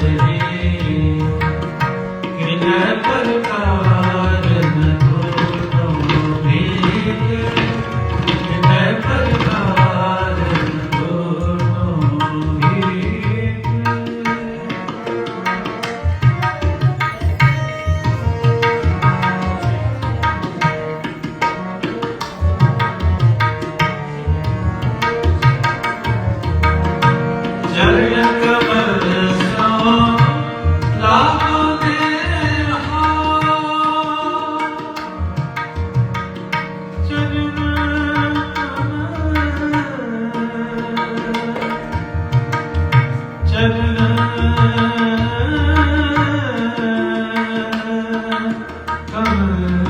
Hallelujah. Amen.